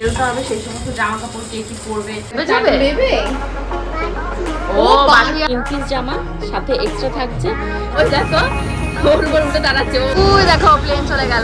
বেরোতে হবে সেই সমস্ত জামা কাপড় কে কি পরবে যাবে? ও বাকি তিন পিস জামা সাথে এক্সট্রা থাকছে। ওই দেখো গোল গোল উঠে দাঁড়াচ্ছে। ও দেখো প্লেন চলে গেল।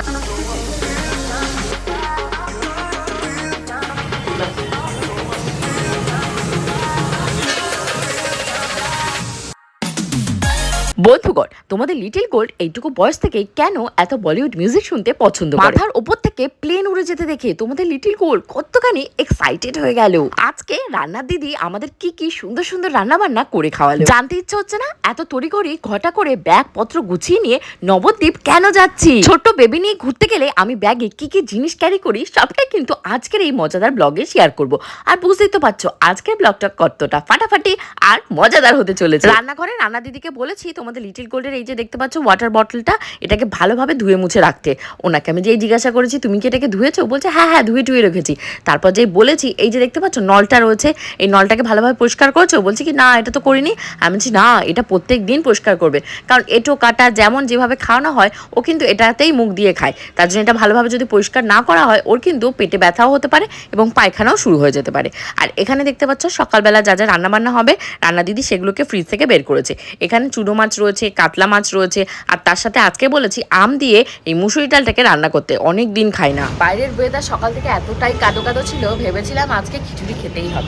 বন্ধুগণ তোমাদের লিটিল গোল্ড এইটুকু বয়স থেকে কেন এত বলিউড মিউজিক শুনতে পছন্দ করে? মাথার ওপর থেকে প্লেন উড়ে যেতে দেখে তোমাদের লিটিল গোল্ড কতখানি এক্সাইটেড হয়ে গেল। আজকে রান্নার দিদি আমাদের কি কি সুন্দর সুন্দর রান্না বান্না করে খাওয়ালো। জানতে ইচ্ছে হচ্ছে না? এত তড়িঘড়ি ঘটা করে ব্যাগ পত্র গুছিয়ে নিয়ে নবদ্বীপ কেন যাচ্ছি? ছোট্ট বেবি নিয়ে ঘুরতে গেলে আমি ব্যাগে কি কি জিনিস ক্যারি করি, সবটাই কিন্তু আজকের এই মজাদার ব্লগে শেয়ার করব। আর বুঝতেই তো পারছ, আজকের ব্লগটা কতটা ফাটাফাটি আর মজাদার হতে চলেছে। রান্নাঘরে রান্না দিদিকে বলেছি, তোমাদের লিটিল গোল্ডের এই যে দেখতে পাচ্ছ ওয়াটার বটলটা এটাকে ভালোভাবে ধুয়ে মুছে রাখতে। ওনাকে আমি যেই জিজ্ঞাসা করেছি, তুমি কি এটাকে ধুয়েছো? বলছে হ্যাঁ হ্যাঁ ধুয়ে টুয়ে রেখেছি। তারপর যেই বলেছি, এই যে দেখতে পাচ্ছ, নলটা রয়েছে এই নলটাকে ভালোভাবে পরিষ্কার করেছ? বলছে কি, না, এটা তো করিনি। আমি বলছি, না, এটা প্রত্যেক দিন পরিষ্কার করবে। কারণ এটো কাটা যেমন যেভাবে খাওয়ানো হয়, ও কিন্তু এটাতেই মুখ দিয়ে খায়। তার জন্য এটা ভালোভাবে যদি পরিষ্কার না করা হয়, ওর কিন্তু পেটে ব্যথাও হতে পারে এবং পায়খানাও শুরু হয়ে যেতে পারে। আর এখানে দেখতে পাচ্ছ, সকালবেলা যা যা রান্নাবান্না হবে, রান্না দিদি সেগুলোকে ফ্রিজ থেকে বের করেছে। এখানে চুনো মাছ রয়েছে, কাতলা মাছ রয়েছে, আর তার সাথে আজকে বলেছি, আম দিয়ে এই মুসুরি ডালটাকে রান্না করতে। অনেক দিন খাই না। বাইরের ওয়েদার সকাল থেকে এতটাই কাদো কাদো ছিল, ভেবেছিলাম আজকে খিচুড়ি খেতেই হবে।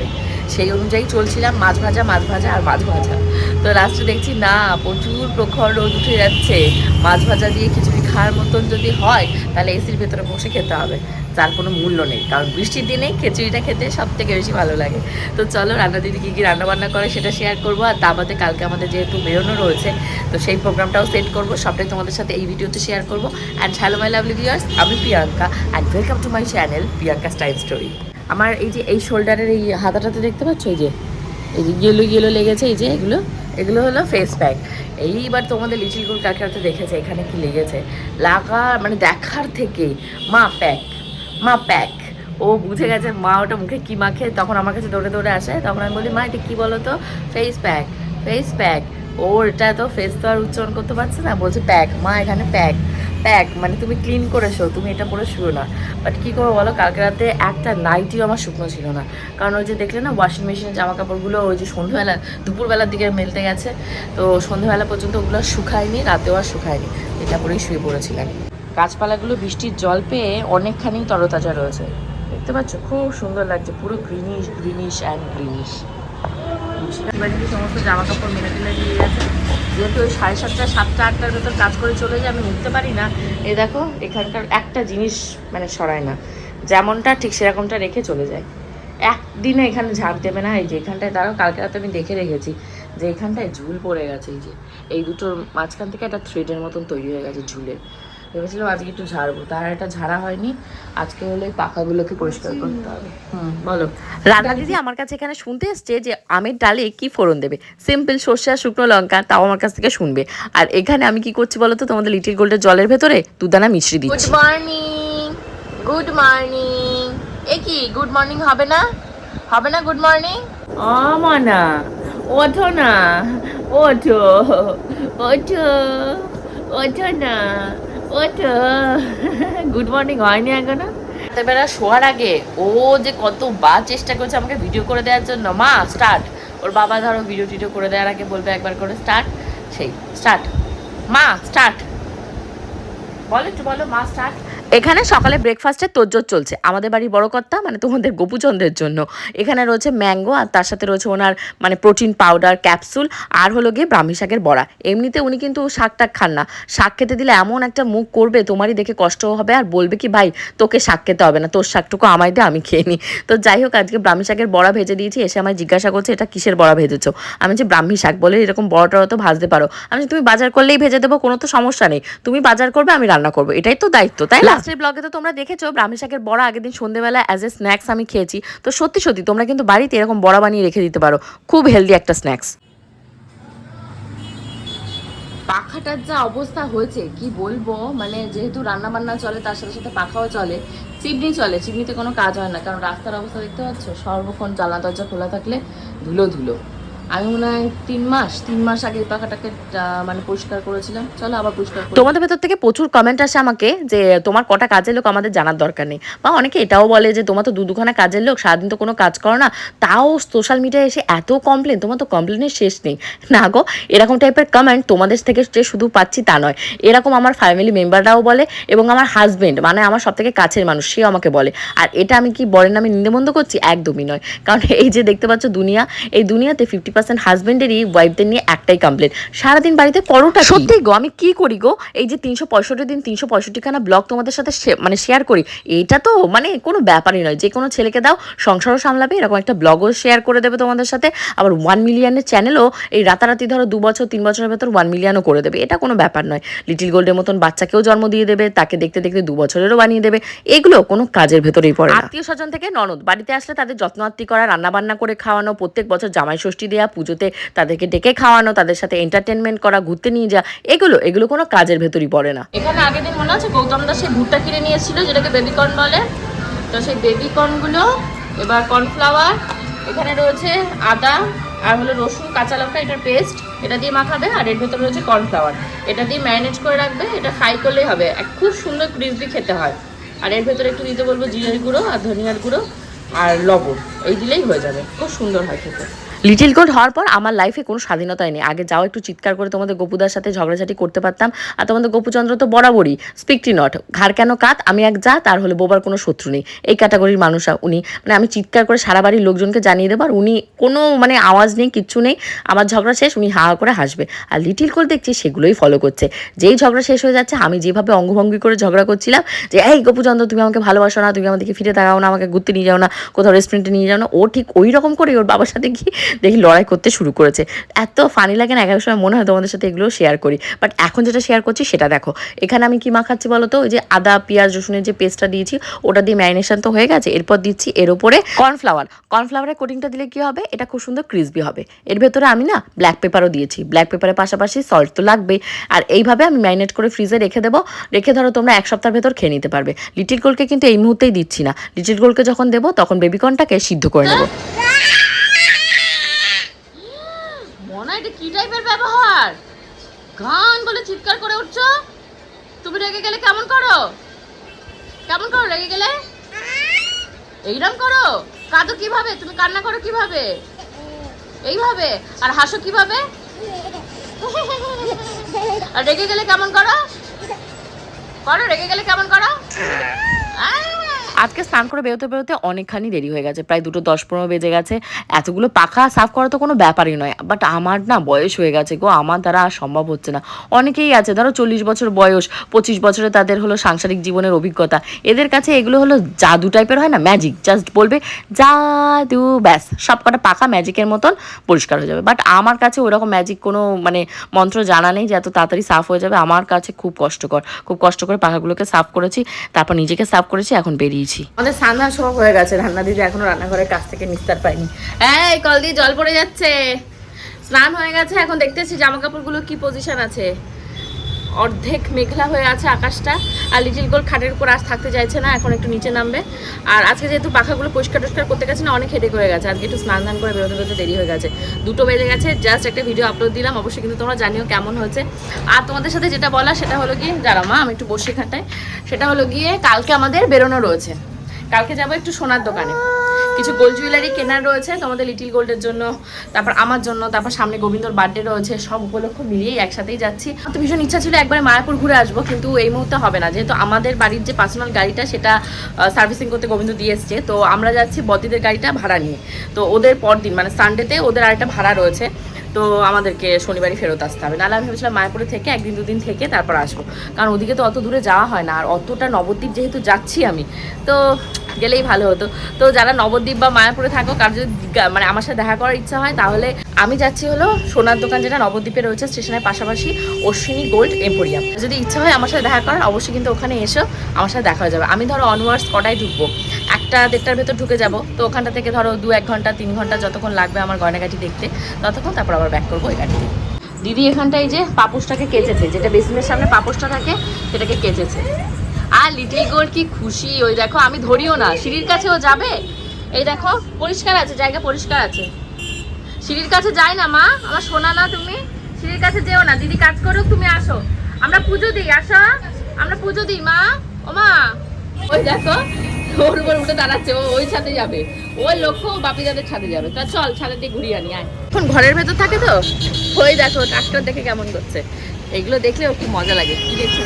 সেই অনুযায়ী চলছিলাম, মাছ ভাজা মাছ ভাজা আর মাছ ভাজা। তো লাস্টে দেখছি, না, প্রচুর প্রখর রোদ উঠে যাচ্ছে। মাছ ভাজা দিয়ে খিচুড়ি খাওয়ার মতন যদি হয়, তাহলে এসির ভেতরে বসে খেতে হবে। তার কোনো মূল্য নেই, কারণ বৃষ্টির দিনে খিচুড়িটা খেতে সব থেকে বেশি ভালো লাগে। তো চলো, রান্না দিদি কী কী রান্নাবান্না করে সেটা শেয়ার করব। আর তা বাদে কালকে আমাদের যেহেতু বেরোনো রয়েছে, তো সেই প্রোগ্রামটাও সেট করব। সবটাই তোমাদের সাথে এই ভিডিওতে শেয়ার করব। And hello my lovely viewers আমি Priyanka. And welcome to my channel Priyanka style story আমার এই যে এই শোল্ডারের এই হাতাটাতে দেখতে পাচ্ছ? এই যে এই যে ইয়েলো ইয়েলো লেগেছে, এই যে এগুলো এগুলো হলো ফেস প্যাক এইবার তোমাদের লিটিল গুল কাকিরাতে দেখেছে? এখানে কি লেগেছে? লাগা মানে দেখার থেকে মা প্যাক মা প্যাক ও বুঝে গেছে, মা ওটা মুখে কি মাখে? তখন আমার কাছে দৌড়ে দৌড়ে আসে, তখন আমি বলি, মা, এটা কী বলো তো ফেস প্যাক ফেস প্যাক ও তো ফেস তো আর উচ্চারণ করতে পারছে না, বলছে প্যাক মা, এখানে প্যাক প্যাক মানে তুমি ক্লিন করেছ, তুমি এটা পরে শুরু না। বাট কী করব বলো, কালকে রাতে একটা নাইটিও আমার শুকনো ছিল না। কারণ ওই যে দেখলে না ওয়াশিং মেশিনের জামা কাপড়গুলো ওই যে সন্ধ্যাবেলা দুপুরবেলার দিকে মেলতে গেছে। তো সন্ধ্যাবেলা পর্যন্ত ওগুলো শুকায়নি, রাতেও আর শুকায়নি। এটা পরেই শুয়ে পড়েছিলাম। গাছপালাগুলো বৃষ্টির জল পেয়ে অনেকখানি তরতাজা রয়েছে। দেখতে পাচ্ছ? খুব সুন্দর লাগছে, পুরো গ্রিনিশ গ্রিনিশ অ্যান্ড গ্রিনিশ যদি সমস্ত জামা কাপড় মেলে টেলে দিয়ে গেছে। যেহেতু ওই সাড়ে সাতটা সাতটা, আটটার ভেতর কাজ করে চলে যায়, আমি উঠতে পারি না। এই দেখো, এখানকার একটা জিনিস মানে সরায় না। যেমনটা ঠিক সেরকমটা রেখে চলে যায়। একদিনে এখানে ঝাঁপ দেবে না। এই যে এখানটায় দাঁড়াও, কালকে রাতে আমি দেখে রেখেছি যে এখানটায় ঝুল পড়ে গেছে। এই যে, এই দুটোর মাঝখান থেকে একটা থ্রেডের মতন তৈরি হয়ে গেছে ঝুলে। ভেবেছিলাম আজকে একটু ঝাড়বো। তার এটা ঝাড়া হয়নি। আজকে হলে পাখাগুলোকে পরিষ্কার করতে হবে। হুম বলো। রান্না দিদি আমার কাছে এখানে শুনতে এসছে যে আমের ডালে কি ফোড়ন দেবে? সিম্পল সর্ষে আর শুকনো লঙ্কা তাও আমার কাছ থেকে শুনবে। আর এখানে আমি কি করছি বলো তো? তোমাদের লিটিল গোল্ডের জলের ভেতরে দুদানা মিশ্রি গুড মর্নিং গুড মর্নিং এ কি গুড মর্নিং হবে না? হবে না গুড মর্নিং অমনা ওঠো না ওঠো ওঠো ওঠো না। ওঠো। গুড মর্নিং হয়নি এখনও? রাতেরবেলা শোয়ার আগে ও যে কতবার চেষ্টা করছে আমাকে ভিডিও করে দেওয়ার জন্য। মা স্টার্ট ওর বাবা ধরো ভিডিও টিডিও করে দেওয়ার আগে বলবে একবার করে স্টার্ট সেই স্টার্ট মা স্টার্ট বলো একটু, বলো, মা স্টার্ট এখানে সকালে ব্রেকফাস্টের তোজ্জোর চলছে। আমাদের বাড়ির বড় কর্তা মানে তোমাদের গোপুচন্দ্রের জন্য। এখানে রয়েছে ম্যাঙ্গো আর তার সাথে রয়েছে ওনার মানে প্রোটিন পাউডার ক্যাপসুল আর হলো গিয়ে ব্রাহ্মী শাকের বড়া। এমনিতে উনি কিন্তু শাক টাক খান না। শাক খেতে দিলে এমন একটা মুখ করবে, তোমারই দেখে কষ্ট হবে আর বলবে কি, ভাই, তোকে শাক খেতে হবে না, তোর শাকটুকু আমায় দে, আমি খেয়ে নিই তো যাই হোক, আজকে ব্রাহ্মী শাকের বড়া ভেজে দিয়েছি, এসে আমায় জিজ্ঞাসা করছে, এটা কিসের বড়া ভেজেছো? আমি যে ব্রাহ্মী শাক বলে এরকম বড়টা তো ভাজতে পারো। আমি তুমি বাজার করলেই ভেজে দেবো, কোনো তো সমস্যা নেই। তুমি বাজার করবে, আমি রান্না করব। এটাই তো দায়িত্ব, তাই লাস্টের ব্লগে তো তোমরা দেখেছ ব্রাহ্মী শাকের বড়া আগের দিন সন্ধ্যেবেলা অ্যাজ এ স্ন্যাক্স আমি খেয়েছি। তো সত্যি সত্যি, তোমরা কিন্তু বাড়িতে এরকম বড়া বানিয়ে রেখে দিতে পারো। খুব হেলদি একটা স্ন্যাক্স পাখাটার যা অবস্থা হয়েছে, কি বলব? মানে যেহেতু রান্না বান্না চলে, তার সাথে সাথে পাখাও চলে চিমনি চলে চিমনিতে কোনো কাজ হয় না। কারণ রাস্তার অবস্থা দেখতে পাচ্ছ? সর্বক্ষণ জানলা দরজা খোলা থাকলে ধুলো ধুলো। আমি মনে হয় তিন মাস তিন মাস আগে পাখাটাকে মানে পরিষ্কার করেছিলাম। চলো আবার পরিষ্কার তোমাদের ভেতর থেকে প্রচুর কমেন্ট আসে আমাকে যে, তোমার কটা কাজের লোক আমাদের জানার দরকার নেই? বা অনেকে এটাও বলে যে, তোমার তো দু, দুখানা কাজের লোক, সারাদিন তো কোনো কাজ করো না। তাও সোশ্যাল মিডিয়ায় এসে এত কমপ্লেন তোমার তো কমপ্লেনের শেষ নেই। না গো, এরকম টাইপের কমেন্ট তোমাদের থেকে যে শুধু পাচ্ছি তা নয়। এরকম আমার ফ্যামিলি মেম্বাররাও বলে এবং আমার হাজবেন্ড মানে আমার সব থেকে কাছের মানুষ, সেও আমাকে বলে। আর এটা আমি কি বরের নামে নিন্দবন্ধ করছি? একদমই নয়। কারণ এই যে দেখতে পাচ্ছ দুনিয়া, এই দুনিয়াতে ফিফটি পার্সেন্ট হাজবেন্ডেরই ওয়াইফদের নিয়ে একটাই কমপ্লেন সারাদিন বাড়িতে করোটা সত্যি গো আমি কি করি গো? এই যে তিনশো পঁয়ষট্টি দিন তিনশো পঁয়ষট্টিখানা ব্লগ তোমাদের সাথে মানে শেয়ার করি এটা তো মানে কোনো ব্যাপারই নয়। যে কোনো ছেলেকে দাও সংসারও সামলাবে এরকম একটা ব্লগও শেয়ার করে দেবে তোমাদের সাথে। আবার ওয়ান মিলিয়নের চ্যানেলও এই রাতারাতি ধরো দু বছর তিন বছরের ভেতর ওয়ান মিলিয়নও করে দেবে। এটা কোনো ব্যাপার নয়। লিটিল গোল্ডের মতন বাচ্চাকেও জন্ম দিয়ে দেবে তাকে দেখতে দেখতে দু বছরেরও বানিয়ে দেবে। এগুলো কোনো কাজের ভেতরেই পড়ে আত্মীয় স্বজন থেকে ননদ বাড়িতে আসলে তাদের যত্ন আত্মি করা রান্না বান্না করে খাওয়ানো প্রত্যেক বছর জামাই ষষ্ঠী দেওয়া পুজোতে তাদেরকে ডেকে খাওয়ানো, তাদের সাথে এন্টারটেনমেন্ট করা, ঘুরতে নিয়ে যাওয়া, এগুলো এগুলো কোনো কাজের ভেতরই পড়ে না। এখানে আগের দিন মনে আছে গৌতম দাস সেই ভুট্টা কিনে নিয়েছিল, যেটাকে বেবিকর্ন বলে? তো সেই বেবিকর্নগুলো এবার কর্নফ্লাওয়ার এখানে রয়েছে আদা, আর হলো রসুন, কাঁচা লঙ্কা এটার পেস্ট এটা দিয়ে মাখাবে, আর এর ভেতরে রয়েছে কর্নফ্লাওয়ার এটা দিয়ে ম্যারিনেট করে রাখবে, এটা ফ্রাই করলেই হবে। এক- খুব সুন্দর ক্রিসপি খেতে হয়। আর এর ভেতরে একটু দিতে বলব জিরের গুঁড়ো আর ধনিয়ার গুঁড়ো আর লবণ, এই দিলেই হয়ে যাবে। খুব সুন্দর হয় খেতে। লিটিল গোল্ড হওয়ার পর আমার লাইফে কোনো স্বাধীনতাই নেই। আগে যাও, একটু চিৎকার করে তোমাদের গোপুদার সাথে ঝগড়াঝাটি করতে পারতাম। আর তোমাদের গোপুচন্দ্র তো বরাবরই স্পিকটি নট ঘাড় কেন কাত? আমি এক যা তার হলে বোবার কোনো শত্রু নেই। এই ক্যাটাগরির মানুষ উনি। মানে আমি চিৎকার করে সারা বাড়ির লোকজনকে জানিয়ে দেবো, আর উনি কোনো মানে আওয়াজ নেই, কিচ্ছু নেই। আমার ঝগড়া শেষ, উনি হা করে হাসবে। আর লিটিল গোল্ড দেখছি সেগুলোই ফলো করছে। যেই ঝগড়া শেষ হয়ে যাচ্ছে, আমি যেভাবে অঙ্গভঙ্গি করে ঝগড়া করছিলাম, যে, এই গোপুচন্দ্র, তুমি আমাকে ভালোবাসো না, তুমি আমাদেরকে ফিরে তাকাও না, আমাকে ঘুরতে নিয়ে যাও না, কোথাও রেস্টুরেন্টে নিয়ে যাও না। ও ঠিক ওই রকম করে ওর বাবার সাথে গিয়ে দেখি লড়াই করতে শুরু করেছে। এত ফানি লাগে না এক এক সময় মনে হয় তোমাদের সাথে এগুলো শেয়ার করি। বাট এখন যেটা শেয়ার করছি সেটা দেখো। এখানে আমি কি মাখাচ্ছি বলো তো ওই যে আদা, পেঁয়াজ, রসুনের যে পেস্টটা দিয়েছি, ওটা দিয়ে ম্যারিনেশন তো হয়ে গেছে। এরপর দিচ্ছি এর ওপরে কর্নফ্লাওয়ার কর্নফ্লাওয়ারের কোটিংটা দিলে কি হবে? এটা খুব সুন্দর ক্রিসপি হবে। এর ভেতরে আমি না ব্ল্যাক পেপারও দিয়েছি। ব্ল্যাক পেপারের পাশাপাশি সল্ট তো লাগবে আর এইভাবে আমি ম্যারিনেট করে ফ্রিজে রেখে দেবো। রেখে ধরো তোমরা এক সপ্তাহের ভেতর খেয়ে নিতে পারবে। লিটিল গোলকে কিন্তু এই মুহূর্তেই দিচ্ছি না। লিটিল গোলকে যখন দেবো, তখন বেবিকর্নটাকে সিদ্ধ করে নেব মনা এটা কি টাইপের ব্যবহার গান বলে চিৎকার করে উঠছো? তুমি রেগে গেলে কেমন করো? কেমন করো রেগে গেলে? এইরকম করো। কাঁদো কীভাবে? তুমি কান্না করো কীভাবে? এইভাবে? আর হাসো কীভাবে? আর রেগে গেলে কেমন করো? করো, রেগে গেলে কেমন করো? আহ! আজকে স্নান করে বেরোতে বেরোতে অনেকখানি দেরি হয়ে গেছে, প্রায় দুটো দশ পনেরো বেজে গেছে। এতগুলো পাখা সাফ করা তো কোনো ব্যাপারই নয় বাট আমার না বয়স হয়ে গেছে গো, আমার দ্বারা আর সম্ভব হচ্ছে না। অনেকেই আছে, ধরো চল্লিশ বছর বয়স, পঁচিশ বছরে তাদের হলো সাংসারিক জীবনের অভিজ্ঞতা। এদের কাছে এগুলো হলো জাদু টাইপের হয় না ম্যাজিক জাস্ট বলবে জাদু, ব্যাস সব কটা পাখা ম্যাজিকের মতন পরিষ্কার হয়ে যাবে। বাট আমার কাছে ওরকম ম্যাজিক কোনো মানে মন্ত্র জানা নেই যে এত তাড়াতাড়ি সাফ হয়ে যাবে। আমার কাছে খুব কষ্টকর, খুব কষ্ট করে পাখাগুলোকে সাফ করেছি, তারপর নিজেকে সাফ করেছি, এখন বেরিয়েছি আমাদের স্নান সব হয়ে গেছে, রান্না দিদি এখনও রান্নাঘরের কাছ থেকে নিস্তার পাইনি এই কল দিয়ে জল পড়ে যাচ্ছে। স্নান হয়ে গেছে, এখন দেখতেছি জামা কাপড়গুলো কি পজিশন আছে। অর্ধেক মেঘলা হয়ে আছে আকাশটা, আর লিটিল গোল খাটের উপর আজ থাকতে চাইছে না, এখন একটু নিচে নামবে। আর আজকে যেহেতু পাখাগুলো পরিষ্কার টরিষ্কার করতে গেছে না, অনেক হেডেক হয়ে গেছে। আজকে একটু স্নান দান করে বেরোতে বেরোতে দেরি হয়ে গেছে। দুটো বেজে গেছে জাস্ট একটা ভিডিও আপলোড দিলাম। অবশ্যই কিন্তু তোমরা জানিও কেমন হয়েছে। আর তোমাদের সাথে যেটা বলা সেটা হলো গিয়ে যারা মা, আমি একটু বসে খাটাই সেটা হলো গিয়ে, কালকে আমাদের বেরোনো রয়েছে। কালকে যাব একটু সোনার দোকানে। কিছু গোল্ড জুয়েলারি কেনার রয়েছে তোমাদের লিটিল গোল্ডের জন্য, তারপর আমার জন্য, তারপর সামনে গোবিন্দর বার্থডে রয়েছে, সব উপলক্ষ মিলিয়েই একসাথেই যাচ্ছি। তো ভীষণ ইচ্ছা ছিল একবারে মায়াপুর ঘুরে আসব, কিন্তু এই মুহূর্তে হবে না। যেহেতু আমাদের বাড়ির যে পার্সোনাল গাড়িটা, সেটা সার্ভিসিং করতে গোবিন্দ দিয়ে এসছে, তো আমরা যাচ্ছি বদিদের গাড়িটা ভাড়া নিয়ে। তো ওদের পরদিন মানে সানডেতে ওদের আরেকটা ভাড়া রয়েছে। তো আমাদেরকে শনিবারই ফেরত আসতে হবে। নাহলে আমি ভেবেছিলাম মায়াপুরে থেকে একদিন, দুদিন থেকে তারপর আসব। কারণ ওদিকে তো অত দূরে যাওয়া হয় না। আর অতটা নবদ্বীপ যেহেতু যাচ্ছি আমি, তো গেলেই ভালো হতো। তো যারা নবদ্বীপ বা মায়াপুরে থাকো, কার যদি মানে আমার সাথে দেখা করার ইচ্ছা হয়, তাহলে আমি যাচ্ছি হলো সোনার দোকান যেটা নবদ্বীপে রয়েছে, স্টেশনের পাশাপাশি অশ্বিনী গোল্ড এম্পোরিয়াম। যদি ইচ্ছা হয় আমার সাথে দেখা করার, অবশ্যই কিন্তু ওখানে এসো, আমার সাথে দেখা হয়ে যাবে। আমি ধরো অনওয়ার্স কটায় ঢুকবো? একটা দেড়টার ভেতর ঢুকে যাব। তো ওখানটা থেকে ধরো দু, এক ঘণ্টা, তিন ঘণ্টা যতক্ষণ লাগবে আমার গয়নাগাটি দেখতে, ততক্ষণ তারপর আবার ব্যাক করব ওই গাড়িতে। দিদি এখানটায় যে পাপোশটাকে কেচেছে, যেটা বেসিনের সামনে পাপোশটা থাকে, সেটাকে কেচেছে। আর লিটিল গোল্ড কি খুশি, ওই দেখো, আমি ধরিও না। সিঁড়ির কাছে ও যাবে? এই দেখো, পরিষ্কার আছে, জায়গা পরিষ্কার আছে। সিঁড়ির কাছে যাই না, মা? আমার শোনা না তুমি। সিঁড়ির কাছে যেও না, দিদি কাজ করুক, তুমি আসো। আমরা পুজো দিই, আসো। আমরা পুজো দিই, মা। ও মা। ওই দেখো ওর উপর উঠে দাঁড়াচ্ছে, ও ওই ছাদে যাবে। ওই লক্ষ্য বাপি দাদের ছাদে যাবে। তা চল ছাদে দিয়ে ঘুরিয়ে আনি, আয়। এখন ঘরের ভেতর থাকে তো? ওই দেখো ট্রাক্টর দেখে কেমন করছে। এগুলো দেখলে ওর খুব মজা লাগে। কি দেখছ?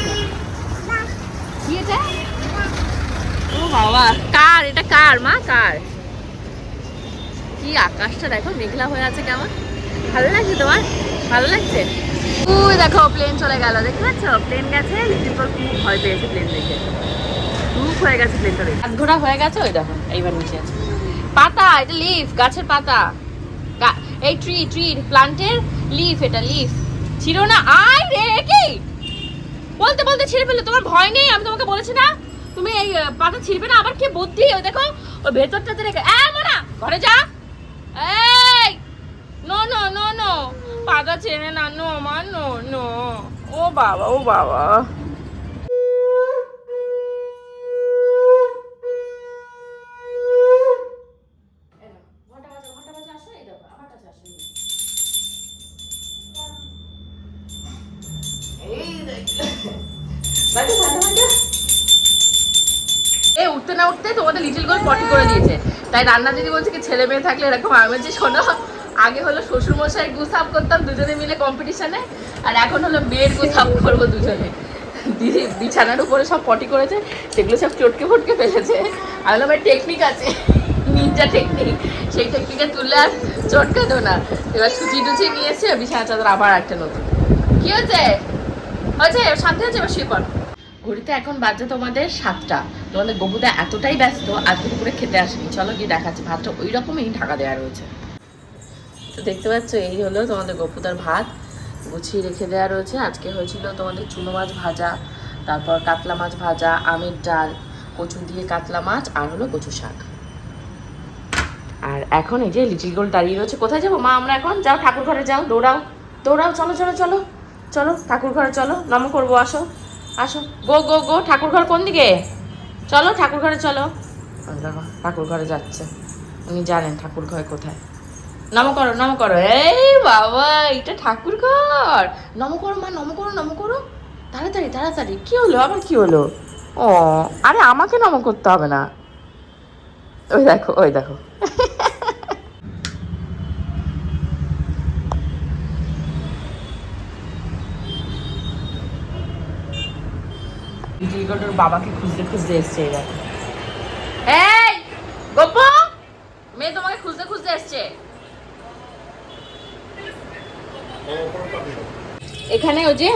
কি ও বাবা, কার? এটা কার মা? কার? কি আকাশটা দেখো, মেঘলা হয়ে আছে কেমন। ভালো লাগছে তোমার? ভালো লাগছে? ওই দেখো প্লেন চলে গেল। দেখতে পাচ্ছ? প্লেন গেছে খুব ভয় পেয়েছে প্লেন দেখে। হয়ে গেছে ওই দেখো, এইবার নিচে পাতা, এটা লিফ গাছের পাতা। এই ট্রি ট্রি প্লান্টের লিফ এটা লিফ না রে বলতে বলতে তোমার ভয় নেই, আমি তোমাকে তুমি এই পাতা ছিঁড়বে না, আবার কি বুদ্ধি? ওই দেখো ওই ভেতরটাতে রেখে, এ, মোনা, ঘরে যা। এই, নো নো নো নো। পাতা চেনে না, নো, মা, নো নো। ও বাবা ও বাবা। তাই রান্না দিদি বলছে কি ছেলে মেয়ে থাকলে এরকম আমি যে শোনো, আগে হলো শ্বশুর মশাই গুসাপ করতাম দুজনে মিলে কম্পিটিশনে আর এখন হলো মেয়ের গুসাপ করব দুজনে। দিদি বিছানার উপরে সব পটি করেছে, সেগুলো সব চটকে ফটকে ফেলেছে। আমি বললাম টেকনিক আছে নিনজা টেকনিক সেই টেকনিকে তুলে আর চটকে দেবো না। এবার ছুচি টুচি নিয়েছে বিছানা চাদর আবার একটা নতুন। কি হয়েছে? হয়েছে? শান্তি হয়েছে? এবার শুয়ে পড়। ঘড়িতে এখন বাজে তোমাদের সাতটা। তোমাদের গবুদা এতটাই ব্যস্ত আজকে দুপুরে খেতে আসেনি। চলো গিয়ে দেখাচ্ছি, ভাতটা ওই রকমই ঢাকা দেওয়া রয়েছে। তো দেখতে পাচ্ছ, এই হলো তোমাদের গপুদার ভাত। গুছিয়ে রেখে দেওয়া রয়েছে। আজকে হয়েছিল তোমাদের চুনো মাছ ভাজা, তারপর কাতলা মাছ ভাজা, আমের ডাল, কচু দিয়ে কাতলা মাছ, আর হলো কচু শাক। আর এখন এই যে লিটিল গোল দাঁড়িয়ে রয়েছে। কোথায় যাব? মা, আমরা এখন যাও, ঠাকুর ঘরে যাও, দৌড়াও। দৌড়াও, চলো চলো চলো চলো, ঠাকুর ঘরে চলো, নম করব, আসো। আসো। গো গো গো ঠাকুর ঘর কোন দিকে? চলো ঠাকুর ঘরে চলো দেখো ঠাকুর ঘরে যাচ্ছে। উনি জানেন ঠাকুর ঘর কোথায়। নম করো নম করো। এই বাবা এটা ঠাকুর ঘর নম করো মা নম করো নম করো। তাড়াতাড়ি তাড়াতাড়ি। কি হলো? আবার কি হলো? ও আরে আমাকে নম করতে হবে না। ওই দেখো ওই দেখো। লিটিল বাবাকে খুঁজতে খুঁজতে এসছে এবার। এই গপ্প মেয়ে তোমাকে খুঁজতে খুঁজতে এসছে। এখানে ওই যে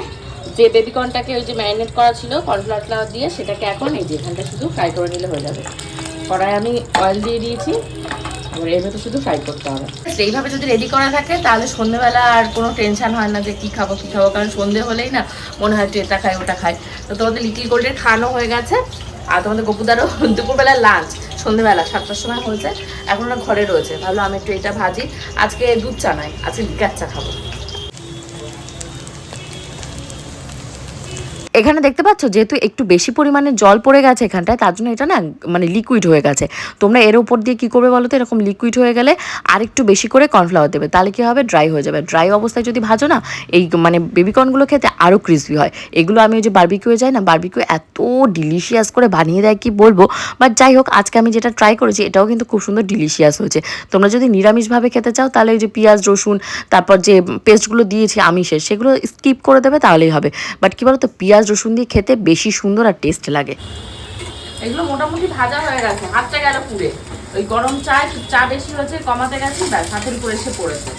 যে বেবিকর্নটাকে ওই যে ম্যারিনেট করা ছিল কর্নফ্লাওয়ার ফ্লাওয়ার দিয়ে, সেটাকে এখন এই যে এখানটা শুধু ফ্রাই করে নিলে হয়ে যাবে। কড়াই আমি অয়েল দিয়ে দিয়েছি। আবার এর ভেতর শুধু ফ্রাই করতে হবে। এইভাবে যদি রেডি করা থাকে, তাহলে সন্ধ্যেবেলা আর কোনো টেনশন হয় না যে কী খাব কী খাব, কারণ সন্ধে হলেই না মনে হয় একটু এটা খাই, ওটা খায় তো তোমাদের লিটিল গোল্ডের খানো হয়ে গেছে। আর তোমাদের গপুদারও দুপুরবেলা লাঞ্চ সন্ধ্যেবেলা সাতটার সময় হয়েছে। এখন ওরা ঘরে রয়েছে। ভালো আমি একটু এটা ভাজি। আজকে দুধ চা নাই, আজকে লিকার চা খাব। এখানে দেখতে পাচ্ছ, যেহেতু একটু বেশি পরিমাণে জল পড়ে গেছে এখানটায়, তার জন্য এটা না মানে লিকুইড হয়ে গেছে। তোমরা এর উপর দিয়ে কি করবে বলো তো? এরকম লিকুইড হয়ে গেলে আর একটু বেশি করে কর্নফ্লাওয়ার দেবে। তাহলে কী হবে? ড্রাই হয়ে যাবে। ড্রাই অবস্থায় যদি ভাজো না, এই মানে বেবিকর্নগুলো খেতে আরও ক্রিসপি হয়। এগুলো আমি ওই যে বার্বিকিউয়ে যাই না বারবিকিউ এত ডিলিশিয়াস করে বানিয়ে দেয়, কি বলব? বাট যাই হোক, আজকে আমি যেটা ট্রাই করেছি, এটাও কিন্তু খুব সুন্দর ডিলিশিয়াস হয়েছে। তোমরা যদি নিরামিষভাবে খেতে চাও, তাহলে ওই যে পেঁয়াজ, রসুন, তারপর যে পেস্টগুলো দিয়েছি আমিষের সেগুলো স্কিপ করে দেবে, তাহলেই হবে। বাট কী বলো তো পেঁয়াজ রসুন দিয়ে খেতে বেশি সুন্দর আর টেস্ট লাগে। এগুলো মোটামুটি ভাজা হয়ে গেছে, হাতটা গেল পুড়ে। ওই গরম চা চা বেশি হয়েছে, কমাতে গেছে, ব্যাস, হাতের উপরে এসে পড়েছে।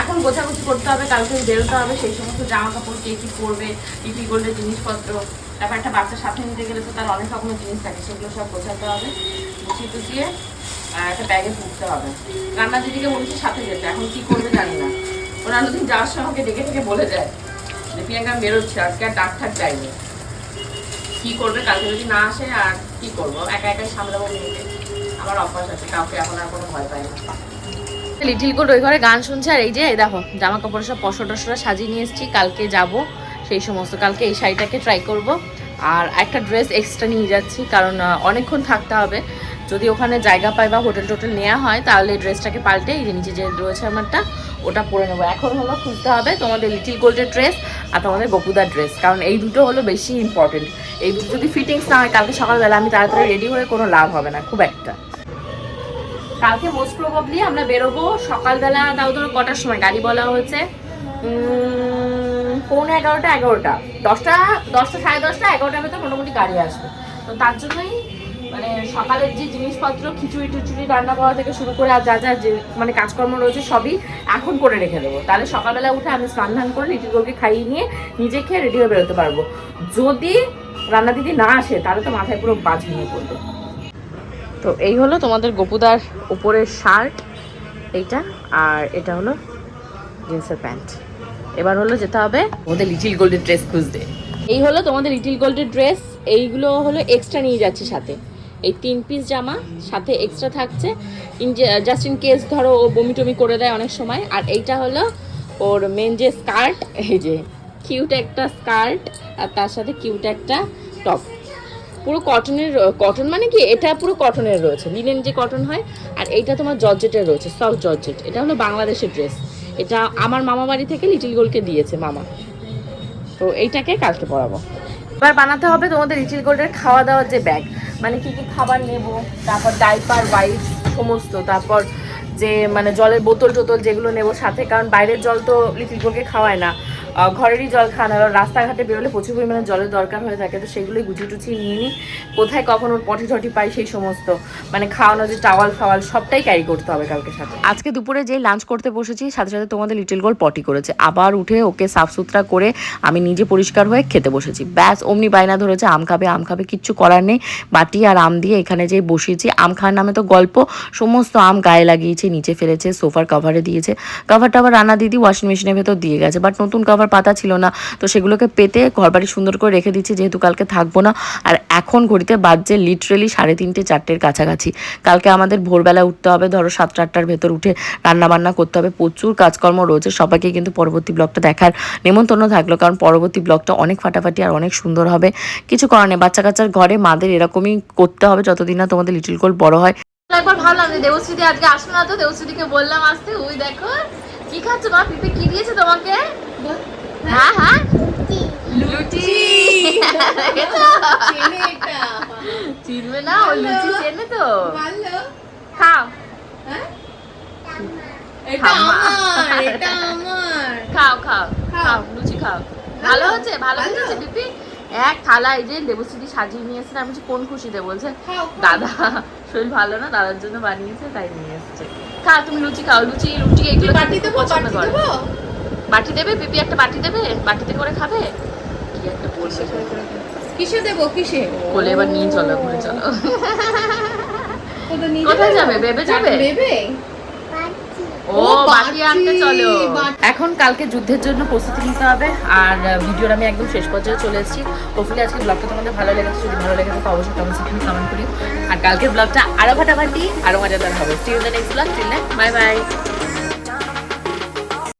এখন গোছাগুছি করতে হবে, কালকে বেরোতে হবে, সেই সমস্ত জামা কাপড় কে কী করবে ইপি গোল্ডের জিনিসপত্র। তারপর একটা বাচ্চার সাথে নিতে গেলে তো তার অনেক রকমের জিনিস থাকে, সেগুলো সব গোছাতে হবে, গুছিয়ে টুছিয়ে একটা ব্যাগে তুলতে হবে। রান্না দিদিকে বলছি সাথে যেতে, এখন কি করবে জানি না। ওরা নতুন যাওয়ার সময় আমাকে ডেকে ডেকে বলে যায়। প্রিয়াঙ্কা বেরোচ্ছি, আজকে আর ডাক থাক যাইনি কি করবে, কালকে যদি না আসে আর কি করব? একা একাই সামলাবো মেয়েকে। আমার অভ্যাস আছে, কাউকে এখন আর কোনো ভয় পাই না। লিটিল গোল্ড ওই ঘরে গান শুনছে আর এই যে দেখো জামা কাপড় সব পশো টসরা সাজিয়ে নিয়ে এসেছি, কালকে যাব, সেই সমস্ত, কালকে এই শাড়িটাকে ট্রাই করব। আর একটা ড্রেস এক্সট্রা নিয়ে যাচ্ছি, কারণ অনেকক্ষণ থাকতে হবে। যদি ওখানে জায়গা পাই বা হোটেল টোটেল নেওয়া হয়, তাহলে ড্রেসটাকে পাল্টে এই যে নিচে যে রয়েছে আমারটা ওটা পরে নেব। এখন হলো খুঁজতে হবে তোমাদের লিটিল গোল্ডের ড্রেস আর তোমাদের গোপুদার ড্রেস কারণ এই দুটো হলো বেশি ইম্পর্টেন্ট এই দুটো যদি ফিটিংস না হয়, কালকে সকালবেলা আমি তাড়াতাড়ি রেডি হয়ে কোনো লাভ হবে না, খুব একটা। কালকে মোস্ট প্রবাবলি আমরা বেরোবো সকালবেলা, তাও ধরো কটার সময়, গাড়ি বলা হয়েছে। পৌনে এগারোটা এগারোটা। দশটা দশটা, সাড়ে দশটা, এগারোটার ভেতর মোটামুটি গাড়ি আসবে। তো তার জন্যই মানে সকালের যে জিনিসপত্র, খিচুড়ি টিচুড়ি রান্না করা থেকে শুরু করে আর যা যা যে মানে কাজকর্ম রয়েছে সবই এখন করে রেখে দেবো। তাহলে সকালবেলা উঠে আমি স্নান ধান করে লিটিল গোলকে খাইয়ে নিয়ে নিজে খেয়ে রেডি হয়ে বেরোতে পারব। যদি রান্না দিদি না আসে, তাহলে তো মাথায় পুরো বাজ ভেঙে পড়বে। তো এই হলো তোমাদের গোপুদার উপরের শার্ট, এইটা, আর এটা হলো জিন্সের প্যান্ট। এবার হলো যেতে হবে ওদের লিটিল গোল্ডের ড্রেস খুঁজতে। এই হলো তোমাদের লিটিল গোল্ডের ড্রেস, এইগুলো হলো এক্সট্রা নিয়ে যাচ্ছে সাথে। এই তিন পিস জামা সাথে এক্সট্রা থাকছে। জাস্ট ইন কেস ধরো ও বমি টমি করে দেয় অনেক সময়। আর এইটা হলো ওর মেন যে স্কার্ট এই যে কিউট একটা স্কার্ট আর তার সাথে কিউট একটা টপ পুরো কটনের কটন মানে কি? এটা পুরো কটনের রয়েছে। লিনেন যে কটন হয়, আর এইটা তোমার জর্জেটের রয়েছে সফট জর্জেট। এটা হলো বাংলাদেশের ড্রেস এটা আমার মামা বাড়ি থেকে লিটিল গোলকে দিয়েছে মামা। তো এইটাকে কালকে পরাবো। এবার বানাতে হবে তোমাদের লিটিল গোল্ডের খাওয়া দাওয়ার যে ব্যাগ মানে কি কি খাবার নেব, তারপর ডাইপার ওয়াইপ সমস্ত, তারপর যে মানে জলের বোতল টোতল যেগুলো নেব সাথে, কারণ বাইরের জল তো লিটিল গোলকে খাওয়ায় না। ঘরেরই জল খাওয়ানো রাস্তাঘাটে বেরোলে প্রচুর পরিমাণে জলের দরকার হয়ে থাকে। তো সেগুলোই গুছিয়ে টুছিয়ে নিয়ে নিই কোথায় কখন ওর পটি টটি পাই সেই সমস্ত। মানে খাওয়ানো যে টাওয়াল ফাওয়াল সবটাই ক্যারি করতে হবে কালকে সাথে। আজকে দুপুরে যে লাঞ্চ করতে বসেছি, সাথে সাথে তোমাদের লিটল গোল পটি করেছে। আবার উঠে ওকে সাফ সুতরা করে আমি নিজে পরিষ্কার হয়ে খেতে বসেছি। ব্যাস, অমনি বায়না ধরেছে, আম খাবে আম খাবে, কিচ্ছু করার নেই। বাটি আর আম দিয়ে এখানে যে বসিয়েছি, আম খাওয়ার নামে তো গল্প। সমস্ত আম গায়ে লাগিয়েছে, নিচে ফেলেছে, সোফার কভারে দিয়েছে। কভারটা আবার রান্না দিদি ওয়াশিং মেশিনের ভেতর দিয়ে গেছে। বাট নতুন কভার পাতা ছিল না। তো সেগুলোকে পেতে ঘরবাড়ি সুন্দর করে রেখে দিচ্ছি, যেহেতু কালকে থাকব না। আর এখন ঘড়িতে বাজছে লিটারেলি সাড়ে তিনটে, চারটের কাছাকাছি। কালকে আমাদের ভোরবেলা উঠতে হবে, ধরো সাতটা আটটার ভেতর উঠে রান্না বান্না করতে হবে। প্রচুর কাজকর্ম রয়েছে, সবাইকে কিন্তু পরবর্তী ব্লগটা দেখার নেমন্তন্ন থাকল, কারণ পরবর্তী ব্লগটা অনেক ফাটাফাটি আর অনেক সুন্দর হবে। কিছু করার নেই বাচ্চা কাচ্চার ঘরে মাদের এরকমই করতে হবে, যতদিন না তোমাদের লিটিল গোল বড় হয়। একবার ভাবলাম যে দেবশ্রীদি আজকে আসলো না তো, দেবশ্রীদিকে বললাম আসতে, ওই দেখো কি খাচ্ছ মা? পিপে কি দিয়েছে তোমাকে? হ্যাঁ হ্যাঁ লুচি? চিনবে না ও লুচি চেনে তো। খাও। এটা আমার খাও খাও। খাও। লুচি খাও। ভালো হচ্ছে? ভালো। হচ্ছে পিপি? এক থালা এই যে দেবশ্রী সাজিয়ে নিয়ে এসেছে আমি বলছি, কোন খুশিতে বলছে। দাদা শরীর ভালো না দাদার জন্য বানিয়েছে তাই নিয়ে এসেছে। খা তুমি লুচি খাও লুচি রুটি এগুলো বাটি দেবো পছন্দ করে। বাটি দেবে পিপি একটা বাটি দেবে বাটিতে করে খাবে? কি একটা বলছে কিসে দেবো কিসে? বলে এবার নিয়ে চলো ঘুরে চলো। কোথায় যাবে? যাবে? বেবে যাবে? বেবে? ও ও, আনতে চলো। এখন কালকে যুদ্ধের জন্য প্রস্তুতি নিতে হবে আর ভিডিওর আমি একদম শেষ পর্যায়ে চলে এসেছি। হোপফুলি আজকে ব্লগটা তোমাদের ভালো লেগেছে যদি ভালো লেগেছে থাকে অবশ্যই কমেন্ট সেকশনে কমেন্ট করি আর কালকের ব্লগটা আরও ফাটাফাটি আরও মজাদার হবে। Till the next blog till bye bye